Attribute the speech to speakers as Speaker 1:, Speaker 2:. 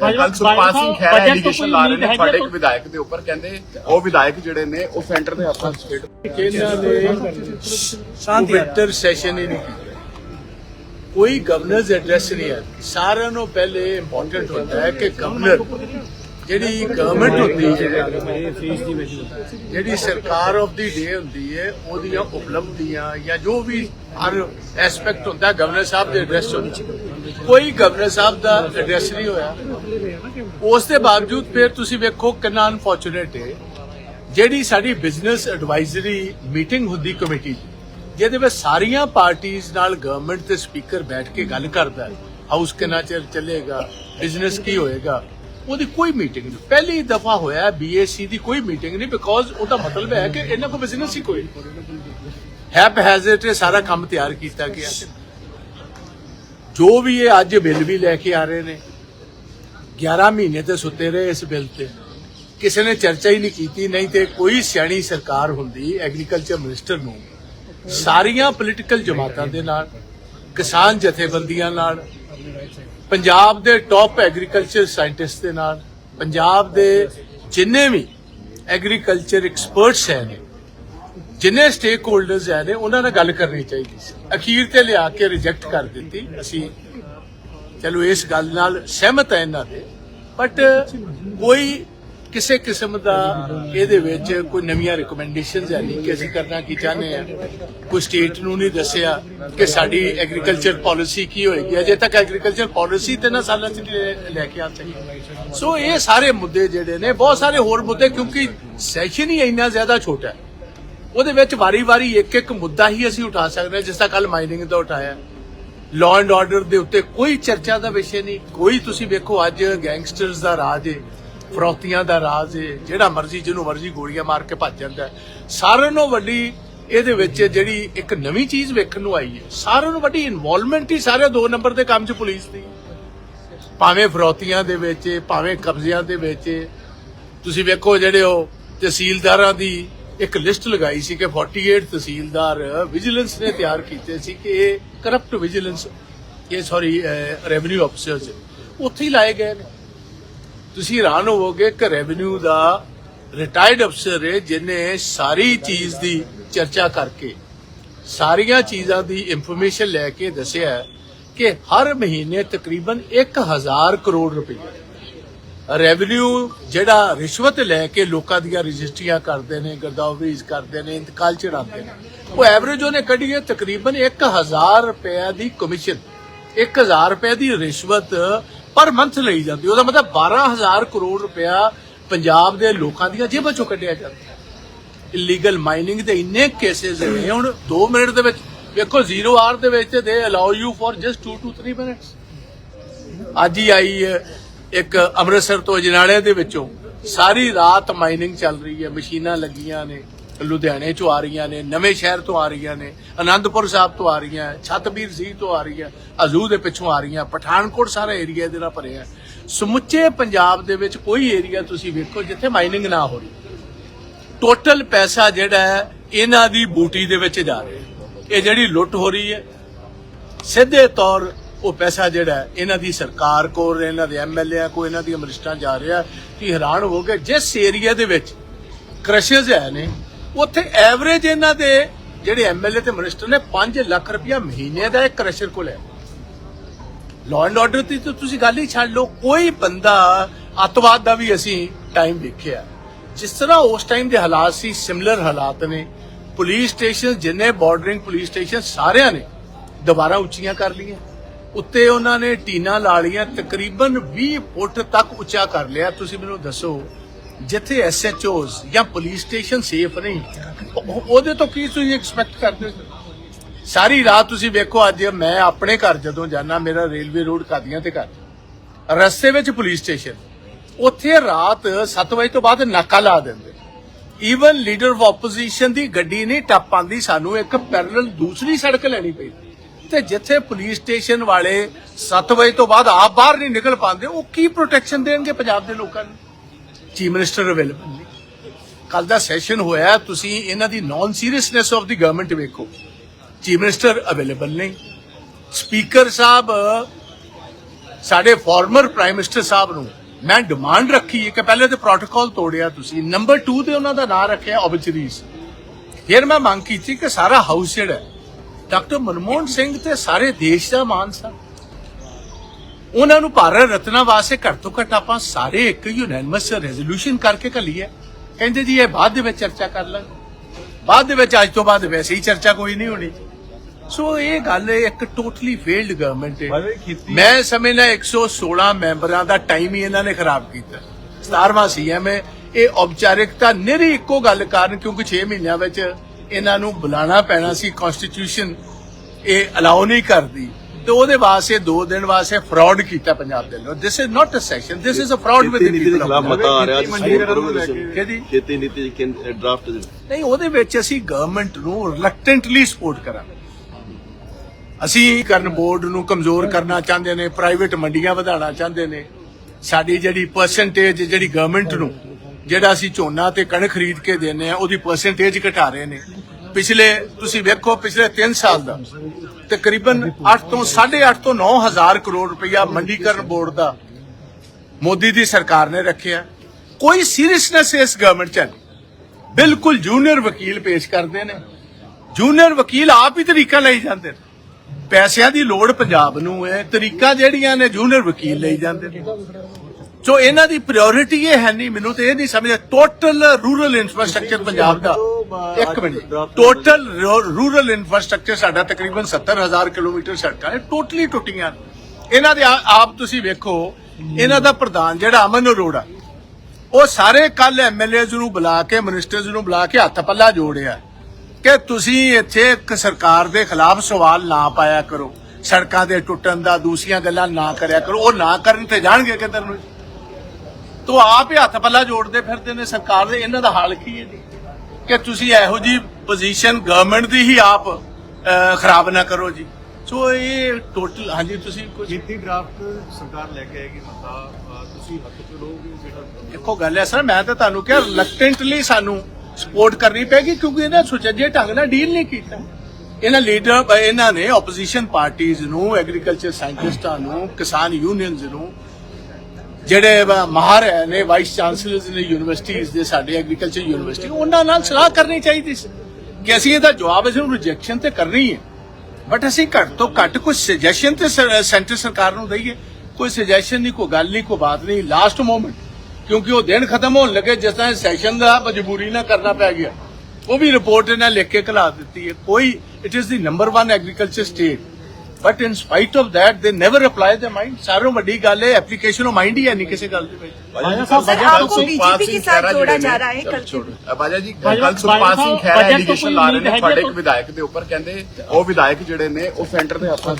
Speaker 1: ਕੱਲ ਸੁਖਪਾਲ ਸਿੰਘ ਖਹਿਰਾ ਐਲੀਗੇਸ਼ਨ ਲਾ ਰਹੇ ਨੇ ਤੁਹਾਡੇ ਇੱਕ ਵਿਧਾਇਕ ਦੇ ਉੱਪਰ ਕਹਿੰਦੇ ਉਹ ਵਿਧਾਇਕ ਜਿਹੜੇ ਨੇ ਉਹ ਸੈਂਟਰ ਦੇ ਆਪਣਾ ਸਟੇਟ
Speaker 2: ਇਹਨਾਂ ਨੇ। ਸ਼ਾਂਤੀ ਸੈਸ਼ਨ ਹੀ ਨਹੀਂ ਕੋਈ ਗਵਰਨਰਸ ਐਡਰੈਸ ਨਹੀਂ ਹੈ। ਸਾਰਿਆਂ ਨੂੰ ਪਹਿਲੇ ਇੰਪੋਰਟੈਂਟ ਹੁੰਦਾ ਹੈ ਕਿ ਗਵਰਨਰ ਜਿਹੜੀ ਗਵਰਨਮੈਂਟ ਹੁੰਦੀ ਹੈ ਜਿਹੜੀ ਸਰਕਾਰ ਆਫ ਦੀ ਡੇ ਹੁੰਦੀ ਹੈ ਉਹਦੀਆਂ ਉਪਲਬਧੀਆਂ ਜਾਂ ਜੋ ਵੀ ਹਰ ਐਸਪੈਕਟ ਹੁੰਦਾ ਗਵਰਨਰ ਸਾਹਿਬ ਦੇ ਐਡਰੈਸ ਹੁੰਦਾ ਕੋਈ ਗਵਰਨਰ ਸਾਹਿਬ ਦਾ ਐਡਰੈਸ ਨਹੀਂ ਹੋਇਆ। ਉਸ ਦੇ ਬਾਵਜੂਦ ਫਿਰ ਤੁਸੀਂ ਵੇਖੋ ਕਿੰਨਾ ਅਨਫੋਰਚੂਨੇਟ ਹੈ। ਜਿਹੜੀ ਸਾਡੀ ਬਿਜ਼ਨਸ ਐਡਵਾਈਜ਼ਰੀ ਮੀਟਿੰਗ ਹੁੰਦੀ ਕਮੇਟੀ ਦੀ, ਜਿਹਦੇ ਵਿੱਚ ਸਾਰੀਆਂ ਪਾਰਟੀਆਂ ਨਾਲ ਗਵਰਨਮੈਂਟ ਤੇ ਸਪੀਕਰ ਬੈਠ ਕੇ ਗੱਲ ਕਰਦਾ ਹੈ। ਹਾਊਸ ਕਿੰਨਾ ਚਿਰ ਚੱਲੇਗਾ ਬਿਜ਼ਨਸ ਕੀ ਹੋਏਗਾ, ਉਹਦੀ ਕੋਈ ਮੀਟਿੰਗ ਨਹੀਂ। ਪਹਿਲੀ ਦਫਾ ਹੋਇਆ ਬੀਏਸੀ ਦੀ ਕੋਈ ਮੀਟਿੰਗ ਨਹੀਂ ਬਿਕੋਜ਼ ਉਹਦਾ ਮਤਲਬ ਹੈ ਕਿ ਇਹਨਾਂ ਕੋਲ ਬਿਜ਼ਨਸ ਹੀ ਕੋਈ ਹੈਪ ਹੈਜ਼ਟ ਇਹ ਸਾਰਾ ਕੰਮ ਤਿਆਰ ਕੀਤਾ ਗਿਆ। ਜੋ ਵੀ ਇਹ ਅੱਜ ਬਿੱਲ ਵੀ ਲੈ ਕੇ ਆ ਰਹੇ ਨੇ 11 ਮਹੀਨੇ ਤੇ ਸੁੱਤੇ ਰਹੇ ਇਸ ਬਿੱਲ ਤੇ। ਕਿਸੇ ਨੇ ਚਰਚਾ ਹੀ ਨਹੀਂ ਕੀਤੀ, ਨਹੀਂ ਤੇ ਕੋਈ ਸਿਆਣੀ ਸਰਕਾਰ ਹੁੰਦੀ ਐਗਰੀਕਲਚਰ ਮਿਨਿਸਟਰ ਨੂੰ, ਸਾਰੀਆਂ ਪੋਲੀਟੀਕਲ ਜਮਾਤਾਂ ਦੇ ਨਾਲ, ਕਿਸਾਨ ਜਥੇਬੰਦੀਆਂ ਨਾਲ, ਪੰਜਾਬ ਦੇ ਟੌਪ ਐਗਰੀਕਲਚਰ ਸਾਇੰਟਿਸਟ ਦੇ ਨਾਲ, ਪੰਜਾਬ ਦੇ ਜਿੰਨੇ ਵੀ ਐਗਰੀਕਲਚਰ ਐਕਸਪਰਟਸ ਹੈ ਨੇ ਜਿੰਨੇ ਸਟੇਕ ਹੋਲਡਰਸ ਆਏ ਨੇ, ਉਹਨਾਂ ਨਾਲ ਗੱਲ ਕਰਨੀ ਚਾਹੀਦੀ ਸੀ। ਅਖੀਰ ਤੇ ਲਿਆ ਕੇ ਰਿਜੈਕਟ ਕਰ ਦਿੱਤੀ। ਅਸੀਂ ਚਲੋ ਇਸ ਗੱਲ ਨਾਲ ਸਹਿਮਤ ਹੈ ਇਹਨਾਂ ਦੇ ਬਟ ਕੋਈ ਕਿਸੇ ਕਿਸਮ ਦਾ ਇਹਦੇ ਵਿੱਚ ਕੋਈ ਨਵੀਆਂ ਰეკਮੈਂਡੇਸ਼ਨਸ ਹੈ ਨਹੀਂ ਕਿ ਅਸੀਂ ਕਰਨਾ ਕੀ ਚਾਹੁੰਦੇ ਆ। ਕੋਈ ਸਟੇਟ ਨੂੰ ਨਹੀਂ ਦੱਸਿਆ ਕਿ ਸਾਡੀ ਐਗਰੀਕਲਚਰ ਪਾਲਿਸੀ ਕੀ ਹੋਏਗੀ। ਅਜੇ ਤੱਕ ਐਗਰੀਕਲਚਰ ਪਾਲਿਸੀ ਤੇ ਨਾ ਸਾਲਾਂ ਚ ਲੈ- ਲੈ ਕੇ ਆ ਸਕੀ। ਸੋ ਇਹ ਸਾਰੇ ਮੁੱਦੇ ਜਿਹੜੇ ਨੇ, ਬਹੁਤ ਸਾਰੇ ਹੋਰ ਮੁੱਦੇ ਕਿਉਂਕਿ ਸੈਸ਼ਨ ਹੀ ਇੰਨਾ ਜ਼ਿਆਦਾ ਛੋਟਾ ਹੈ। ਉਹਦੇ ਵਿੱਚ ਵਾਰੀ-ਵਾਰੀ ਇੱਕ-ਇੱਕ ਮੁੱਦਾ ਹੀ ਅਸੀਂ ਉਠਾ ਸਕਦੇ ਹਾਂ, ਜਿਸ ਤਰ੍ਹਾਂ ਕੱਲ ਮਾਈਨਿੰਗ ਦਾ ਉਠਾਇਆ। ਲਾਅ ਐਂਡ ਆਰਡਰ ਦੇ ਉੱਤੇ ਕੋਈ ਚਰਚਾ ਦਾ ਵਿਸ਼ੇ ਨਹੀਂ। ਕੋਈ ਤੁਸੀਂ ਵੇਖੋ, ਅੱਜ ਗੈਂਗਸਟਰਸ ਦਾ ਰਾਜ ਏ, ਫਰੌਤੀਆਂ ਦਾ ਰਾਜ ਹੈ ਜਿਹੜਾ ਮਰਜ਼ੀ, ਜਿਹਨੂੰ ਮਰਜ਼ੀ ਗੋਲੀਆਂ ਮਾਰ ਕੇ ਭੱਜ ਜਾਂਦਾ ਸਾਰਿਆਂ ਨੂੰ ਵੱਡੀ ਇਹਦੇ ਵਿੱਚ ਜਿਹੜੀ ਇੱਕ ਨਵੀਂ ਚੀਜ਼ ਵੇਖਣ ਨੂੰ ਆਈ ਹੈ। ਸਾਰਿਆਂ ਨੂੰ ਵੱਡੀ ਇਨਵੋਲਵਮੈਂਟ ਹੀ ਸਾਰੇ ਦੋ ਨੰਬਰ ਦੇ ਕੰਮ 'ਚ ਪੁਲਿਸ ਦੀ। ਭਾਵੇਂ ਫਰੌਤੀਆਂ ਦੇ ਵਿੱਚ ਭਾਵੇਂ ਕਬਜ਼ਿਆਂ ਦੇ ਵਿੱਚ ਤੁਸੀਂ ਵੇਖੋ ਜਿਹੜੇ ਉਹ ਤਹਿਸੀਲਦਾਰਾਂ ਦੀ ਇੱਕ ਲਿਸਟ ਲਗਾਈ ਸੀ ਕਿ 48 ਤਹਿਸੀਲਦਾਰ ਵਿਜੀਲੈਂਸ ਨੇ ਤਿਆਰ ਕੀਤੇ ਸੀ ਕਿ ਇਹ ਕਰਪਟ ਵਿਜੀਲੈਂਸ ਇਹ ਸੌਰੀ ਰੈਵਨਿਊ ਅਫਸਰਸ ਉੱਥੇ ਹੀ ਲਾਏ ਗਏ ਨੇ। ਤੁਸੀਂ ਹੈਰਾਨ ਹੋਵੋਗੇ ਕਿ ਰੈਵਨਿਊ ਦਾ ਰਿਟਾਇਰਡ ਅਫਸਰ ਹੈ ਜਿਨੇ ਸਾਰੀ ਚੀਜ਼ ਦੀ ਚਰਚਾ ਕਰਕੇ, ਸਾਰੀਆਂ ਚੀਜ਼ਾਂ ਦੀ ਇਨਫੋਰਮੇਸ਼ਨ ਲੈ ਕੇ ਦੱਸਿਆ ਕਿ ਹਰ ਮਹੀਨੇ ਤਕਰੀਬਨ 1000 ਕਰੋੜ ਰੁਪਏ ਰੈਵਨਿਊ ਜਿਹੜਾ ਰਿਸ਼ਵਤ ਲੈ ਕੇ ਲੋਕਾਂ ਦੀਆਂ ਰਜਿਸਟਰੀਆਂ ਕਰਦੇ ਨੇ ਗਰਦਾਵਰੀਜ਼ ਕਰਦੇ ਨੇ, ਇੰਤਕਾਲ ਚੜਾਉਂਦੇ ਨੇ, ਉਹ ਐਵਰੇਜ ਉਹਨੇ ਕੱਢੀ ਹੈ ਤਕਰੀਬਨ 1000 ਰੁਪਏ ਦੀ ਕਮਿਸ਼ਨ 1000 ਰੁਪਏ ਦੀ ਰਿਸ਼ਵਤ ਪਰ ਮੰਥ ਲਈ ਜਾਂਦੀ ਉਹਦਾ ਮਤਲਬ 12000 ਕਰੋੜ ਰੁਪਇਆ ਪੰਜਾਬ ਦੇ ਲੋਕਾਂ ਦੀਆਂ ਜੇਬਾਂ ਚੋਂ ਕੱਢਿਆ ਜਾਂਦਾ ਇਲੀਗਲ ਮਾਈਨਿੰਗ ਦੇ ਇੰਨੇ ਕੇਸਿਸ ਨੇ, ਹੁਣ 2 ਮਿੰਟ ਦੇ ਵਿੱਚ, ਵੇਖੋ 0 ਆਰ ਦੇ ਵਿੱਚ ਦੇ allow you for just 2 to 3 minutes ਅੱਜ ਹੀ ਆਈ ਹੈ। ਇੱਕ ਅੰਮ੍ਰਿਤਸਰ ਤੋਂ ਅਜਨਾਲੇ ਦੇ ਵਿੱਚੋਂ ਸਾਰੀ ਰਾਤ ਮਾਈਨਿੰਗ ਚੱਲ ਰਹੀ ਹੈ, ਮਸ਼ੀਨਾਂ ਲੱਗੀਆਂ ਨੇ, ਲੁਧਿਆਣੇ ਤੋਂ ਆ ਰਹੀਆਂ ਨੇ, ਨਵੇਂ ਸ਼ਹਿਰ ਤੋਂ ਆ ਰਹੀਆਂ ਨੇ ਆਨੰਦਪੁਰ ਸਾਹਿਬ ਤੋਂ ਆ ਰਹੀਆਂ, ਛਤਬੀਰ ਸਿੰਘ ਤੋਂ ਆ ਰਹੀਆਂ ਅਜ਼ੂ ਦੇ ਪਿੱਛੋਂ ਆ ਰਹੀਆਂ, ਪਠਾਨਕੋਟ ਸਾਰਾ ਏਰੀਆ ਇਹਦੇ ਨਾਲ ਭਰਿਆ ਸਮੁੱਚੇ ਪੰਜਾਬ ਦੇ ਵਿੱਚ ਕੋਈ ਏਰੀਆ ਤੁਸੀਂ ਵੇਖੋ ਜਿੱਥੇ ਮਾਈਨਿੰਗ ਨਾ ਹੋ ਰਹੀ ਟੋਟਲ ਪੈਸਾ ਜਿਹੜਾ ਹੈ, ਇਹਨਾਂ ਦੀ ਬੂਟੀ ਦੇ ਵਿੱਚ ਜਾ ਰਿਹਾ ਇਹ ਜਿਹੜੀ ਲੁੱਟ ਹੋ ਰਹੀ ਹੈ, ਸਿੱਧੇ ਤੌਰ ਉਹ ਪੈਸਾ ਜਿਹੜਾ ਹੈ, ਇਹਨਾਂ ਦੀ ਸਰਕਾਰ ਕੋਲ ਇਹਨਾਂ ਦੇ ਐਮਐਲਏ ਕੋਲ ਇਹਨਾਂ ਦੀਆਂ ਮਿਨਿਸਟਰਾਂ ਜਾ ਰਿਹਾ ਕਿ ਹੈਰਾਨ ਹੋ ਗਏ। ਜਿਸ ਏਰੀਆ ਦੇ ਵਿੱਚ ਕ੍ਰਸ਼ਰਸ ਹੈ ਨੇ ਉੱਥੇ ਐਵਰੇਜ ਇਹਨਾਂ ਦੇ ਜਿਹੜੇ ਐਮਐਲਏ ਤੇ ਮਿਨਿਸਟਰ ਨੇ 5 ਲੱਖ ਰੁਪਇਆ ਮਹੀਨੇ ਦਾ ਇੱਕ ਕ੍ਰਸ਼ਰ ਕੋਲ ਹੈ। ਲਾਅ ਐਂਡ ਆਰਡਰ ਦੀ ਤੁਸੀਂ ਗੱਲ ਹੀ ਛੱਡ ਲਓ ਕੋਈ ਬੰਦਾ ਅਤਵਾਦ ਦਾ ਵੀ ਅਸੀਂ ਟਾਈਮ ਦੇਖਿਆ ਜਿਸ ਤਰ੍ਹਾਂ ਉਸ ਟਾਈਮ ਦੇ ਹਾਲਾਤ ਸੀ ਸਿਮਿਲਰ ਹਾਲਾਤ ਨੇ। ਪੁਲਿਸ ਸਟੇਸ਼ਨ ਜਿੰਨੇ ਬਾਰਡਰਿੰਗ ਪੁਲਿਸ ਸਟੇਸ਼ਨ ਸਾਰਿਆਂ ਨੇ ਦੁਬਾਰਾ ਉੱਚੀਆਂ ਕਰ ਲਈਆਂ। ਉੱਤੇ ਉਹਨਾਂ ਨੇ ਟੀਨਾ ਲਾ ਲਈਆਂ, ਤਕਰੀਬਨ 20 ਫੁੱਟ ਤੱਕ ਉੱਚਾ ਕਰ ਲਿਆ। ਤੁਸੀਂ ਮੈਨੂੰ ਦੱਸੋ, ਜਿੱਥੇ ਐਸਐਚਓਸ ਜਾਂ ਪੁਲਿਸ ਸਟੇਸ਼ਨ ਸੇਫ ਨਹੀਂ ਉਹਦੇ ਤੋਂ ਕੀ ਤੁਸੀਂ ਐਕਸਪੈਕਟ ਕਰਦੇ ਸਾਰੀ ਰਾਤ ਤੁਸੀਂ ਵੇਖੋ, ਅੱਜ ਮੈਂ ਆਪਣੇ ਘਰ ਜਦੋਂ ਜਾਣਾ ਮੇਰਾ ਰੇਲਵੇ ਰੋਡ ਕਾਦੀਆਂ ਤੇ ਘਰ। ਰਸਤੇ ਵਿੱਚ ਪੁਲਿਸ ਸਟੇਸ਼ਨ। ਉੱਥੇ ਰਾਤ 7 ਵਜੇ ਤੋਂ ਬਾਅਦ ਨਾਕਾ ਲਾ ਦਿੰਦੇ। ਈਵਨ ਲੀਡਰ ਆਫ ਆਪੋਜੀਸ਼ਨ ਦੀ ਗੱਡੀ ਨਹੀਂ ਟੱਪ ਪਾਉਂਦੀ ਸਾਨੂੰ ਇੱਕ ਪੈਰਲਲ ਦੂਸਰੀ ਸੜਕ ਲੈਣੀ ਪਈ। ਤੇ ਜਿੱਥੇ ਪੁਲਿਸ ਸਟੇਸ਼ਨ ਵਾਲੇ 7 ਵਜੇ ਤੋਂ ਬਾਅਦ ਆਪ ਬਾਹਰ ਨਹੀਂ ਨਿਕਲ ਪਾਉਂਦੇ, ਉਹ ਕੀ ਪ੍ਰੋਟੈਕਸ਼ਨ ਦੇਣਗੇ ਪੰਜਾਬ ਦੇ ਲੋਕਾਂ ਨੂੰ? ਚੀਫ ਮਿਨਿਸਟਰ ਅਵੇਲੇਬਲ ਨਹੀਂ ਕੱਲ ਦਾ ਸੈਸ਼ਨ ਹੋਇਆ ਤੁਸੀਂ ਇਹਨਾਂ ਦੀ non seriousness of the government ਵੇਖੋ। ਚੀਫ ਮਿਨਿਸਟਰ ਅਵੇਲੇਬਲ ਨਹੀਂ। ਸਪੀਕਰ ਸਾਹਿਬ, ਸਾਡੇ ਫਾਰਮਰ ਪ੍ਰਾਈਮ ਮਿਨਿਸਟਰ ਸਾਹਿਬ ਨੂੰ ਮੈਂ ਡਿਮਾਂਡ ਰੱਖੀ ਹੈ ਕਿ ਪਹਿਲੇ ਤੇ ਪ੍ਰੋਟੋਕਾਲ ਤੋੜਿਆ ਤੁਸੀਂ। ਨੰਬਰ 2 ਤੇ ਉਹਨਾਂ ਦਾ ਨਾਂ ਰੱਖਿਆ ਆਬਚਰੀਜ਼ ਫਿਰ ਮੈਂ ਮੰਗ ਕੀਤੀ ਕਿ ਸਾਰਾ ਹਾਊਸ ਜਿਹੜਾ ਡਾਕਟਰ ਮਨਮੋਹਨ ਸਿੰਘ ਤੇ ਸਾਰੇ ਦੇਸ਼ ਦਾ ਮਾਨ ਸਨ। ਉਹਨਾਂ ਨੂੰ ਭਾਰਤ ਰਤਨਾ ਵਾਸਤੇ ਘੱਟ ਤੋਂ ਘੱਟ ਆਪਾਂ ਸਾਰੇ ਇੱਕ ਯੂਨੈਨਿਮਸ ਰੈਜ਼ੋਲੂਸ਼ਨ ਕਰਕੇ ਘੱਲੀਏ। ਕਹਿੰਦੇ ਜੀ ਇਹ ਬਾਅਦ ਦੇ ਵਿੱਚ ਚਰਚਾ ਕਰ ਲਾਂਗੇ। ਬਾਅਦ ਦੇ ਵਿੱਚ ਅੱਜ ਤੋਂ ਬਾਅਦ ਵੈਸੇ ਹੀ ਚਰਚਾ ਕੋਈ ਨਹੀਂ ਹੋਣੀ। ਸੋ ਇਹ ਗੱਲ ਇੱਕ ਟੋਟਲੀ ਫੇਲਡ ਗਵਰਨਮੈਂਟ ਹੈ। ਮੈਂ ਸਮਝਦਾ 116 ਮੈਂਬਰਾਂ ਦਾ ਟਾਈਮ ਹੀ ਇਹਨਾਂ ਨੇ ਖਰਾਬ ਕੀਤਾ। 17ਵਾਂ ਸੀਐਮ ਇਹ ਔਪਚਾਰਿਕਤਾ ਨਿਰੀ ਇੱਕੋ ਗੱਲ ਕਾਰਨ ਕਿਉਂਕਿ 6 ਮਹੀਨਿਆਂ ਵਿੱਚ ਇਹਨਾਂ ਨੂੰ ਬੁਲਾਣਾ ਪੈਣਾ ਸੀ ਕਨਸਟੀਟਿਊਸ਼ਨ ਇਹ ਅਲਾਉ ਨਹੀਂ ਕਰਦੀ। ਤੇ ਉਹਦੇ ਵਾਸਤੇ 2 ਦਿਨ ਵਾਸਤੇ ਫਰਾਡ ਕੀਤਾ ਪੰਜਾਬ ਦੇ ਲੋਕ। This is not a session this is a fraud with
Speaker 3: ਖੇਤੀ ਨੀਤੀ ਦੇ ਖਿਲਾਫ ਮਤਾ ਆ ਰਿਹਾ।
Speaker 2: ਕਿਹਦੀ?
Speaker 3: ਖੇਤੀ ਨੀਤੀ ਦੇ ਡਰਾਫਟ
Speaker 2: ਨਹੀਂ ਉਹਦੇ ਵਿੱਚ ਅਸੀਂ ਗਵਰਨਮੈਂਟ ਨੂੰ ਰਿਲੈਕਟੈਂਟਲੀ ਸਪੋਰਟ ਕਰਾਂਗੇ। ਅਸੀਂ ਕਰਨ ਬੋਰਡ ਨੂੰ ਕਮਜ਼ੋਰ ਕਰਨਾ ਚਾਹੁੰਦੇ ਨੇ ਪ੍ਰਾਈਵੇਟ ਮੰਡੀਆਂ ਵਧਾਉਣਾ ਚਾਹੁੰਦੇ ਨੇ। ਸਾਡੀ ਜਿਹੜੀ ਪਰਸੈਂਟੇਜ ਜਿਹੜੀ ਗਵਰਨਮੈਂਟ ਨੂੰ ਜਿਹੜਾ ਅਸੀਂ ਝੋਨਾ ਤੇ ਕਣਕ ਖਰੀਦ ਕੇ ਦਿੰਨੇ ਆ ਉਹਦੀ ਪਰਸੈਂਟੇਜ ਘਟਾ ਰਹੇ ਨੇ। ਪਿਛਲੇ, ਤੁਸੀਂ ਵੇਖੋ, ਪਿਛਲੇ 3 ਸਾਲ ਦਾ ਤਕਰੀਬਨ 8 ਤੋਂ 8.5 ਤੋਂ 9000 ਕਰੋੜ ਰੁਪਇਆ ਮੰਡੀਕਰਨ ਬੋਰਡ ਦਾ ਮੋਦੀ ਦੀ ਸਰਕਾਰ ਨੇ ਰੱਖਿਆ। ਕੋਈ ਸੀਰੀਅਸਨੈਸ ਇਸ ਗਵਰਨਮੈਂਟ ਚ ਬਿਲਕੁਲ ਜੂਨੀਅਰ ਵਕੀਲ ਪੇਸ਼ ਕਰਦੇ ਨੇ। ਜੂਨੀਅਰ ਵਕੀਲ ਆਪ ਹੀ ਤਰੀਕਾ ਲਈ ਜਾਂਦੇ ਨੇ। ਪੈਸਿਆਂ ਦੀ ਲੋੜ ਪੰਜਾਬ ਨੂੰ ਹੈ। ਤਰੀਕਾ ਜਿਹੜੀਆਂ ਨੇ ਜੂਨੀਅਰ ਵਕੀਲ ਲਈ ਜਾਂਦੇ ਨੇ। ਸੋ ਇਹਨਾਂ ਦੀ ਪ੍ਰਾਇੋਰਟੀ ਇਹ ਹੈ ਨਹੀਂ ਮੈਨੂੰ ਤੇ ਇਹ ਨਹੀਂ ਸਮਝ ਟੋਟਲ ਰੂਰਲ ਇਨਫਰਾਸਟ੍ਰਕਚਰ ਪੰਜਾਬ ਦਾ। ਇੱਕ ਮਿੰਟ ਟੋਟਲ ਰੂਰਲ ਇਨਫਰਾਸਟ੍ਰਕਚਰ ਸਾਡਾ ਤਕਰੀਬਨ 70000 ਕਿਲੋਮੀਟਰ ਸੜਕਾਂ ਹੈ ਟੋਟਲੀ ਟੁੱਟੀਆਂ। ਇਹਨਾਂ ਦੇ ਆਪ ਤੁਸੀਂ ਵੇਖੋ ਇਹਨਾਂ ਦਾ ਪ੍ਰਧਾਨ ਜਿਹੜਾ ਅਮਨ ਅਰੋੜਾ ਉਹ ਸਾਰੇ ਕੱਲ ਐਮਐਲਏਜ਼ ਨੂੰ ਬੁਲਾ ਕੇ ਮਿਨਿਸਟਰਸ ਨੂੰ ਬੁਲਾ ਕੇ ਹੱਥ ਪੱਲਾ ਜੋੜਿਆ ਕਿ ਤੁਸੀਂ ਇੱਥੇ ਇੱਕ ਸਰਕਾਰ ਦੇ ਖਿਲਾਫ ਸਵਾਲ ਨਾ ਪਾਇਆ ਕਰੋ। ਸੜਕਾਂ ਦੇ ਟੁੱਟਣ ਦਾ ਦੂਸਰੀਆਂ ਗੱਲਾਂ ਨਾ ਕਰਿਆ ਕਰੋ। ਉਹ ਨਾ ਕਰਨ ਤੇ ਜਾਣਗੇ ਕਿੱਧਰ ਨੂੰ? ਤੋ ਆਪ ਹੀ ਹੱਥ ਪੱਲਾ ਜੋੜਦੇ ਫਿਰਦੇ ਨੇ ਸਰਕਾਰ ਦੇ ਇਹਨਾਂ ਦਾ ਹਾਲ ਕੀ ਹੈ ਜੀ? ਕਿ ਤੁਸੀਂ ਇਹੋ ਜੀ ਪੋਜੀਸ਼ਨ ਗਵਰਨਮੈਂਟ ਦੀ ਹੀ ਆਪ ਖਰਾਬ ਨਾ ਕਰੋ ਜੀ। ਸੋ ਇਹ ਟੋਟਲ ਹਾਂਜੀ ਤੁਸੀਂ ਕੁਝ
Speaker 4: ਖੇਤੀ ਡਰਾਫਟ ਸਰਕਾਰ ਲੈ ਕੇ ਆਏਗੀ ਮਤਾ ਤੁਸੀਂ ਹੱਕ ਚ ਲਓਗੇ ਜਿਹੜਾ
Speaker 2: ਇੱਕੋ ਗੱਲ ਹੈ ਸਰ ਮੈਂ ਤਾਂ ਤੁਹਾਨੂੰ ਕਿਹਾ ਰਿਲੈਕਟੈਂਟਲੀ ਸਾਨੂੰ ਸਪੋਰਟ ਕਰਨੀ ਪੈਗੀ ਕਿਉਂਕਿ ਇਹਨਾਂ ਸੁਚੱਜੇ ਢੰਗ ਨਾਲ ਡੀਲ ਨਹੀਂ ਕੀਤਾ। ਇਹਨਾਂ ਲੀਡਰ ਇਹਨਾਂ ਨੇ ਆਪੋਜੀਸ਼ਨ ਪਾਰਟੀਆਂ ਨੂੰ ਐਗਰੀਕਲਚਰ ਸਾਇੰਟਿਸਟਾਂ ਨੂੰ ਕਿਸਾਨ ਯੂਨੀਅਨਸ ਨੂੰ ਜਿਹੜੇ ਵਾ- ਮਾਹਰ ਹੈ ਨੇ ਵਾਈਸ ਚਾਂਸਲਰਸ ਨੇ ਯੂਨੀਵਰਸਿਟੀਜ਼ ਦੇ ਸਾਡੇ ਐਗਰੀਕਲਚਰ ਯੂਨੀਵਰਸਿਟੀ ਉਹਨਾਂ ਨਾਲ ਸਲਾਹ ਕਰਨੀ ਚਾਹੀਦੀ ਸੀ ਕਿ ਅਸੀਂ ਇਹਦਾ ਜਵਾਬ ਅਸੀਂ ਰਿਜੈਕਸ਼ਨ ਤੇ ਕਰਨੀ ਹੈ। ਬਟ ਅਸੀਂ ਘੱਟ ਤੋਂ ਘੱਟ ਕੁਝ ਸੁਜੈਸ਼ਨ ਤੇ ਸੈਂਟਰ ਸਰਕਾਰ ਨੂੰ ਦਈਏ। ਕੋਈ ਸੁਜੈਸ਼ਨ ਨਹੀਂ, ਕੋਈ ਗੱਲ ਨਹੀਂ, ਕੋਈ ਬਾਤ ਨਹੀਂ ਲਾਸਟ ਮੋਮੈਂਟ ਕਿਉਂਕਿ ਉਹ ਦਿਨ ਖਤਮ ਹੋਣ ਲੱਗੇ, ਜਿਸ ਤਰ੍ਹਾਂ ਸੈਸ਼ਨ ਦਾ ਮਜਬੂਰੀ ਨਾਲ ਕਰਨਾ ਪੈ ਗਿਆ। ਉਹ ਵੀ ਰਿਪੋਰਟ ਇਹਨਾਂ ਲਿਖ ਕੇ ਘਲਾ ਦਿੱਤੀ ਹੈ। ਕੋਈ it is the number 1 agriculture state but in spite of that they never apply their mind ਸਾਰੋਂ ਵੱਡੀ ਗੱਲ ਹੈ ਐਪਲੀਕੇਸ਼ਨ ਆਫ ਮਾਈਂਡ ਹੀ ਹੈ ਨਹੀਂ ਕਿਸੇ ਗੱਲ ਦੇ ਵਿੱਚ
Speaker 5: ਬਾਜਾ ਸਾਹਿਬ ਆਪਕੋ ਬੀਜੇਪੀ ਕੇ ਸਾਥ ਜੋੜਾ ਜਾ ਰਹਾ ਹੈ ਕੱਲ ਤੋਂ
Speaker 1: ਬਾਜਾ ਜੀ ਕੱਲ ਸੁਖਪਾਲ ਸਿੰਘ ਖਹਿਰਾ ਐਲੀਗੇਸ਼ਨ ਲਾ ਰਹੇ ਨੇ ਤੁਹਾਡੇ ਇੱਕ ਵਿਧਾਇਕ ਦੇ ਉੱਪਰ ਕਹਿੰਦੇ ਉਹ ਵਿਧਾਇਕ ਜਿਹੜੇ ਨੇ ਉਹ ਸੈਂਟਰ ਦੇ ਆਪਾਂ